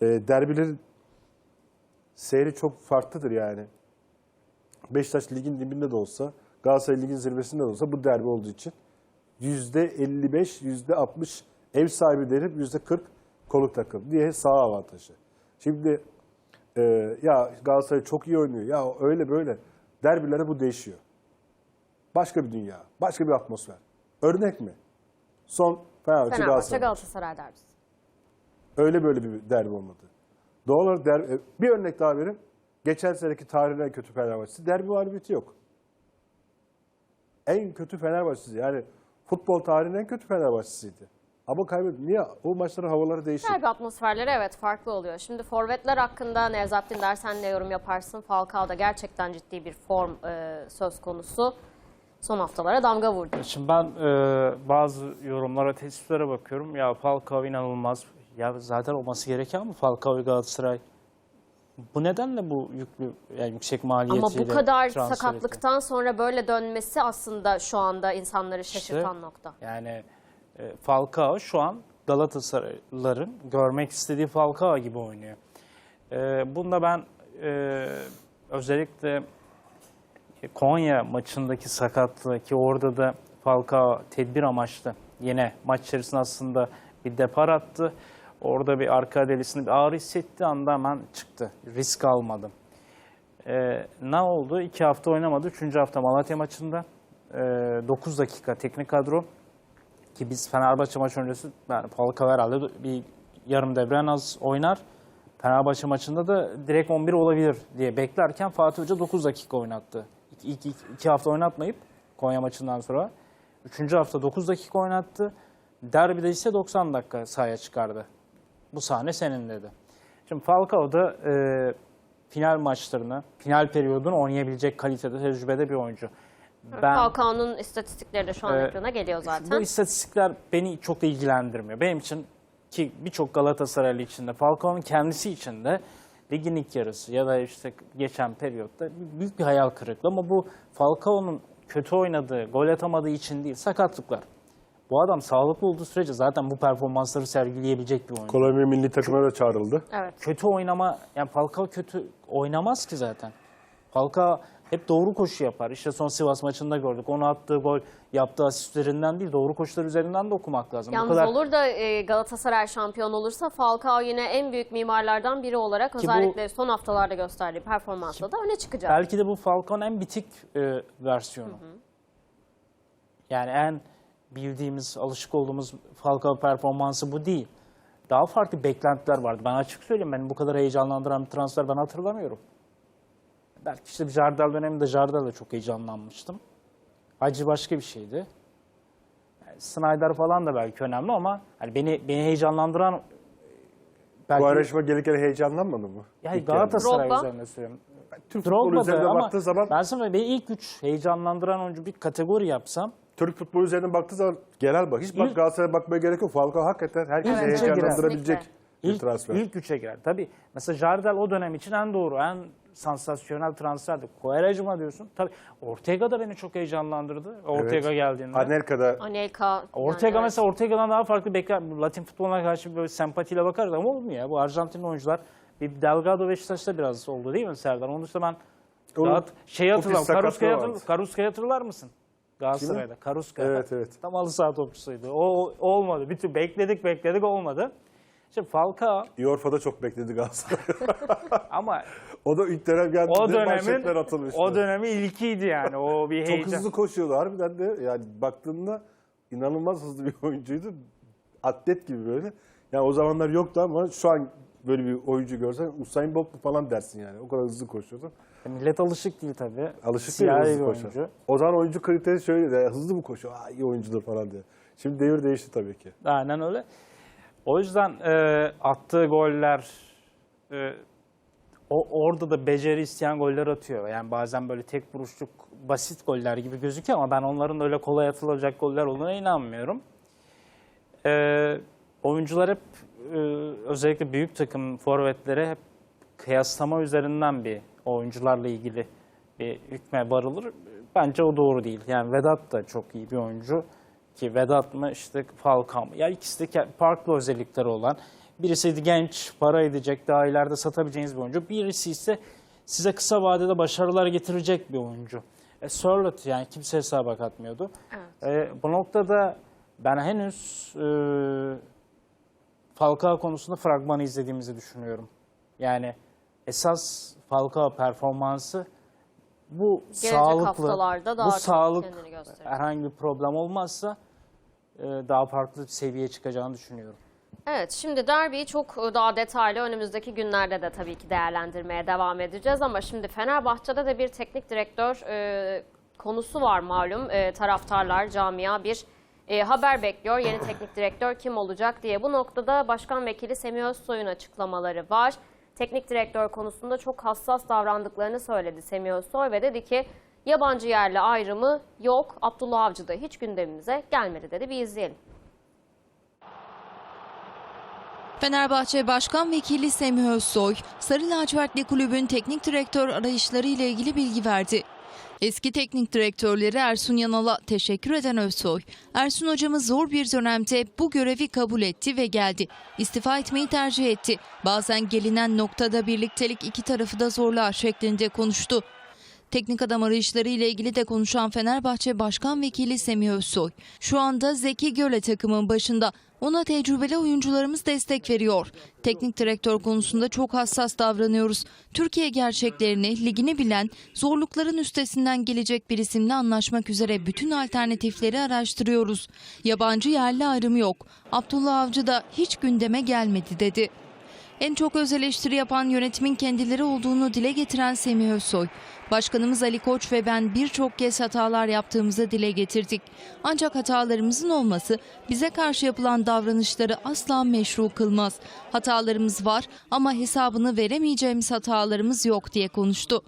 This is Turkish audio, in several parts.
e, derbilerin seyri çok farklıdır yani. Beşiktaş ligin dibinde de olsa, Galatasaray ligin zirvesinde de olsa bu derbi olduğu için %55, %60 ev sahibi derip %40 konuk takım diye sağ avantajı. Şimdi e, ya Galatasaray çok iyi oynuyor. Ya öyle böyle. Derbilere bu değişiyor. Başka bir dünya, başka bir atmosfer. Örnek mi? Son Fenerbahçe, Fenerbahçe Galatasaray. Galatasaray derbisi. Öyle böyle bir derbi olmadı. Doğal olarak der, e, bir örnek daha vereyim. Geçen seneki tarihin en kötü Fenerbahçesi. Derbi mağlubiyeti yok. En kötü Fenerbahçesi. Yani futbol tarihinin en kötü Fenerbahçesiydi. Ama kaybetti. Niye? O maçların havaları değişik. Derbi atmosferleri evet farklı oluyor. Şimdi forvetler hakkında Nevzat Dindar sen ne yorum yaparsın? Falcao'da gerçekten ciddi bir form e, söz konusu. Son haftalara damga vurdu. Şimdi ben e, bazı yorumlara, tespitlere bakıyorum. Ya Falcao inanılmaz. Ya zaten olması gereken mi Falcao ve Galatasaray? Bu nedenle bu yüklü, yani yüksek Ama maliyetiyle bu kadar transfer sakatlıktan sonra böyle dönmesi aslında şu anda insanları şaşırtan İşte, nokta. Yani e, Falcao şu an Galatasaraylıların görmek istediği Falcao gibi oynuyor. E, bunda ben e, özellikle Konya maçındaki sakatlığı ki orada da Falcao tedbir amaçlı yine maç içerisinde aslında bir depar attı. Orada bir arka delisinde bir ağrı hissettiği anda hemen çıktı. Risk almadım. Ee, ne oldu? İki hafta oynamadı. Üçüncü hafta Malatya maçında. Ee, 9 dakika teknik kadro. Ki biz Fenerbahçe maçı öncesi yani Falcao herhalde bir yarım devre en az oynar. Fenerbahçe maçında da direkt 11 olabilir diye beklerken Fatih Hoca 9 dakika oynattı. İlk, ilk, iki hafta oynatmayıp Konya maçından sonra. Üçüncü hafta 9 dakika oynattı. Derbide ise 90 dakika sahaya çıkardı. Bu sahne senin dedi. Şimdi Falcao da e, final maçlarını, final periyodunu oynayabilecek kalitede, tecrübede bir oyuncu. Ben, Falcao'nun istatistikleri de şu an Ee, ekrana geliyor bu zaten. istatistikler beni çok da ilgilendirmiyor. Benim için ki birçok Galatasaraylı için de Falcao'nun kendisi için de ligin ilk yarısı ya da işte geçen periyotta büyük bir hayal kırıklığı ama bu Falcao'nun kötü oynadığı, gol atamadığı için değil, sakatlıklar. Bu adam sağlıklı olduğu sürece zaten bu performansları sergileyebilecek bir oyuncu. Kolombiya milli takımına da çağrıldı. Evet. Kötü oynama, yani Falcao kötü oynamaz ki zaten. Falcao hep doğru koşu yapar. İşte son Sivas maçında gördük. Onu attığı gol, yaptığı asistlerinden değil, doğru koşular üzerinden de okumak lazım. Bu Yalnız kadar olur da e, Galatasaray şampiyon olursa Falcao yine en büyük mimarlardan biri olarak bu- özellikle son haftalarda gösterdiği performansla da öne çıkacak. Belki de bu Falcao'nun en bitik e, versiyonu. Yani en bildiğimiz, alışık olduğumuz Falcao performansı bu değil. Daha farklı beklentiler vardı. Ben açık söyleyeyim, beni bu kadar heyecanlandıran bir transfer ben hatırlamıyorum. Belki işte bir Jardel döneminde Jardel'le çok heyecanlanmıştım. Hacı başka bir şeydi. Yani Snyder falan da belki önemli ama hani beni beni heyecanlandıran belki Bu yarışma gelirken heyecanlanmadın mı? yani. Galatasaray Drogba. üzerine söylüyorum. Türk futbolu ama baktığı zaman ben sana beni ilk üç heyecanlandıran oyuncu bir kategori yapsam Türk futbolu üzerine baktığı zaman genel bak. Hiç bak İlk- Galatasaray'a bakmaya gerek yok. Falcao hakikaten herkesi Evet, üçe girer. heyecanlandırabilecek bir ilk, transfer. ilk üçe girer. Tabii mesela Jardel o dönem için en doğru, en sansasyonel transferdi. Kovarejma diyorsun. Tabii Ortega da beni çok heyecanlandırdı. Ortega Evet. geldiğinde. Anelka'da Anelka. Ortega yani mesela Ortega'dan daha farklı bekler. Latin futboluna karşı böyle sempatiyle bakarız ama olmuyor ya. Bu Arjantinli oyuncular bir Delgado Beşiktaş'ta biraz oldu değil mi Serdar? Onun dışında ben O- rahat şey o hatırlam. pis sakatlığı vardı. hatırlar, Karuska'yı hatırlar mısın? Galatasaray'da. Karuska. Evet, evet. Tam halı saha topçusuydu. O, olmadı. Bir tür bekledik bekledik olmadı. Şimdi Falcao Iorfa'da çok bekledi Galatasaray. ama o da ilk dönem geldi. o dönemin atılmıştı. o dönemi ilkiydi yani. O bir Çok heyecan. hızlı koşuyordu harbiden de. Yani baktığında inanılmaz hızlı bir oyuncuydu. Atlet gibi böyle. Yani o zamanlar yoktu ama şu an böyle bir oyuncu görsen Usain Bolt mu falan dersin yani. O kadar hızlı koşuyordu. Millet alışık değil tabii. Alışık değil hızlı bir koşar. oyuncu. O zaman oyuncu kriteri şöyle de hızlı mı koşuyor? Aa, iyi oyuncudur falan diye. Şimdi devir değişti tabii ki. Aynen öyle. O yüzden e, attığı goller e, o orada da beceri isteyen goller atıyor. Yani bazen böyle tek vuruşluk basit goller gibi gözüküyor ama ben onların öyle kolay atılacak goller olduğuna inanmıyorum. E, oyuncular hep e, özellikle büyük takım forvetleri hep kıyaslama üzerinden bir oyuncularla ilgili bir hükme varılır. Bence o doğru değil. Yani Vedat da çok iyi bir oyuncu ki Vedat mı işte Falcao mı? Ya ikisi de farklı özellikleri olan Birisi genç, para edecek, daha ileride satabileceğiniz bir oyuncu. Birisi ise size kısa vadede başarılar getirecek bir oyuncu. E, Sörloth yani kimse hesaba katmıyordu. E, bu noktada ben henüz e, Falcao konusunda fragmanı izlediğimizi düşünüyorum. Yani esas Falcao performansı bu Gelecek sağlıklı, haftalarda daha bu çok sağlık kendini gösterecek. herhangi bir problem olmazsa e, daha farklı bir seviyeye çıkacağını düşünüyorum. Evet, şimdi derbiyi çok daha detaylı önümüzdeki günlerde de tabii ki değerlendirmeye devam edeceğiz ama şimdi Fenerbahçe'de de bir teknik direktör e, konusu var malum. E, taraftarlar, camia bir e, haber bekliyor. Yeni teknik direktör kim olacak diye. Bu noktada Başkan Vekili Semih Özsoy'un açıklamaları var. Teknik direktör konusunda çok hassas davrandıklarını söyledi Semih Özsoy ve dedi ki yabancı yerli ayrımı yok. Abdullah Avcı da hiç gündemimize gelmedi dedi. Bir izleyelim. Fenerbahçe Başkan Vekili Semih Özsoy, Sarı Lacivertli Kulübün teknik direktör arayışları ile ilgili bilgi verdi. Eski teknik direktörleri Ersun Yanal'a teşekkür eden Özsoy, Ersun hocamız zor bir dönemde bu görevi kabul etti ve geldi. İstifa etmeyi tercih etti. Bazen gelinen noktada birliktelik iki tarafı da zorlar şeklinde konuştu. Teknik adam arayışları ile ilgili de konuşan Fenerbahçe Başkan Vekili Semih Özsoy, şu anda Zeki Göle takımın başında. Ona tecrübeli oyuncularımız destek veriyor. Teknik direktör konusunda çok hassas davranıyoruz. Türkiye gerçeklerini, ligini bilen, zorlukların üstesinden gelecek bir isimle anlaşmak üzere bütün alternatifleri araştırıyoruz. Yabancı yerli ayrımı yok. Abdullah Avcı da hiç gündeme gelmedi dedi. En çok öz eleştiri yapan yönetimin kendileri olduğunu dile getiren Semih Özsoy, Başkanımız Ali Koç ve ben birçok kez hatalar yaptığımızı dile getirdik. Ancak hatalarımızın olması bize karşı yapılan davranışları asla meşru kılmaz. Hatalarımız var ama hesabını veremeyeceğimiz hatalarımız yok diye konuştu.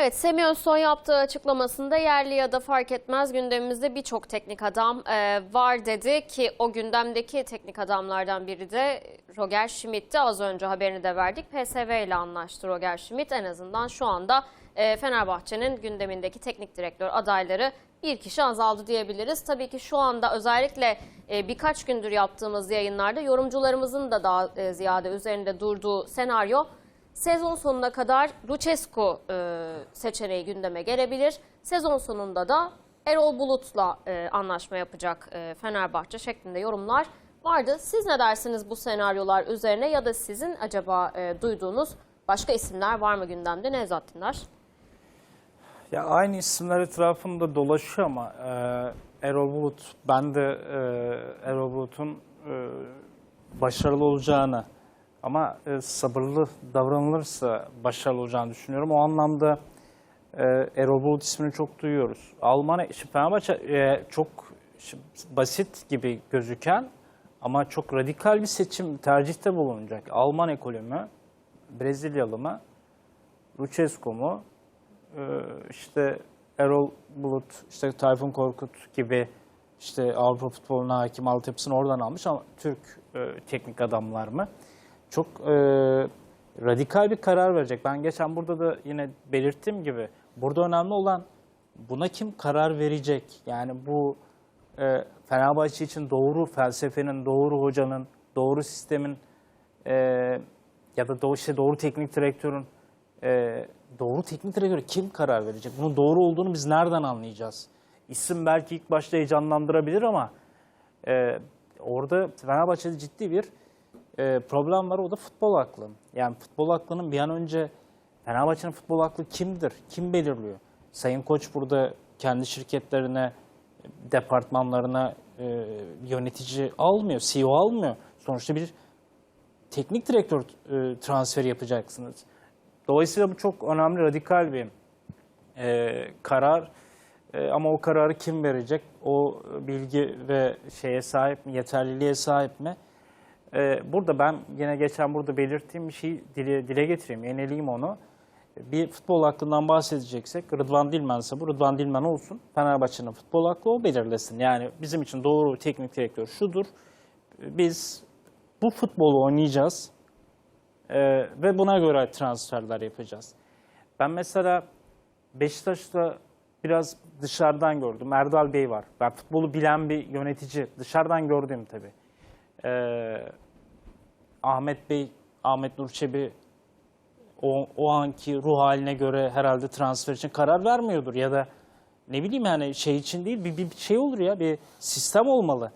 Evet, Semih Özsoy yaptığı açıklamasında yerli ya da fark etmez gündemimizde birçok teknik adam e, var dedi ki o gündemdeki teknik adamlardan biri de Roger Schmidt'ti. Az önce haberini de verdik. PSV ile anlaştı Roger Schmidt. En azından şu anda e, Fenerbahçe'nin gündemindeki teknik direktör adayları bir kişi azaldı diyebiliriz. Tabii ki şu anda özellikle e, birkaç gündür yaptığımız yayınlarda yorumcularımızın da daha e, ziyade üzerinde durduğu senaryo Sezon sonuna kadar Lucescu e, seçeneği gündeme gelebilir. Sezon sonunda da Erol Bulut'la e, anlaşma yapacak e, Fenerbahçe şeklinde yorumlar vardı. Siz ne dersiniz bu senaryolar üzerine ya da sizin acaba e, duyduğunuz başka isimler var mı gündemde Nevzat Dindar? Ya aynı isimler etrafında dolaşıyor ama e, Erol Bulut, ben de e, Erol Bulut'un e, başarılı olacağını ama e, sabırlı davranılırsa başarılı olacağını düşünüyorum. O anlamda e, Erol Bulut ismini çok duyuyoruz. Alman, şimdi Fenerbahçe e, çok şimdi basit gibi gözüken ama çok radikal bir seçim tercihte bulunacak. Alman ekolü mü, Brezilyalı mı, Lucescu mu, ee, işte Erol Bulut, işte Tayfun Korkut gibi işte Avrupa futboluna hakim altyapısını oradan almış ama Türk e, teknik adamlar mı? Çok e, radikal bir karar verecek. Ben geçen burada da yine belirttiğim gibi burada önemli olan buna kim karar verecek? Yani bu e, Fenerbahçe için doğru felsefenin, doğru hocanın, doğru sistemin e, ya da doğru, işte doğru teknik direktörün e, doğru teknik direktörü kim karar verecek? Bunun doğru olduğunu biz nereden anlayacağız? İsim belki ilk başta heyecanlandırabilir ama e, orada Fenerbahçe'de ciddi bir e, problem var. O da futbol aklı. Yani futbol aklının bir an önce Fenerbahçe'nin futbol aklı kimdir? Kim belirliyor? Sayın Koç burada kendi şirketlerine, departmanlarına e, yönetici almıyor, CEO almıyor. Sonuçta bir teknik direktör e, transferi yapacaksınız. Dolayısıyla bu çok önemli, radikal bir e, karar. E, ama o kararı kim verecek? O bilgi ve şeye sahip mi, yeterliliğe sahip mi? E, burada ben yine geçen burada belirttiğim bir şeyi dile, dile getireyim, yenileyim onu. Bir futbol aklından bahsedeceksek Rıdvan Dilmen'se bu Rıdvan Dilmen olsun. Fenerbahçe'nin futbol aklı o belirlesin. Yani bizim için doğru teknik direktör şudur. Biz bu futbolu oynayacağız. Ee, ve buna göre transferler yapacağız. Ben mesela Beşiktaş'ta biraz dışarıdan gördüm. Erdal Bey var. Ben futbolu bilen bir yönetici. Dışarıdan gördüğüm tabii. E, Ahmet Bey, Ahmet Nur Çebi o, o anki ruh haline göre herhalde transfer için karar vermiyordur ya da ne bileyim yani şey için değil bir, bir şey olur ya bir sistem olmalı.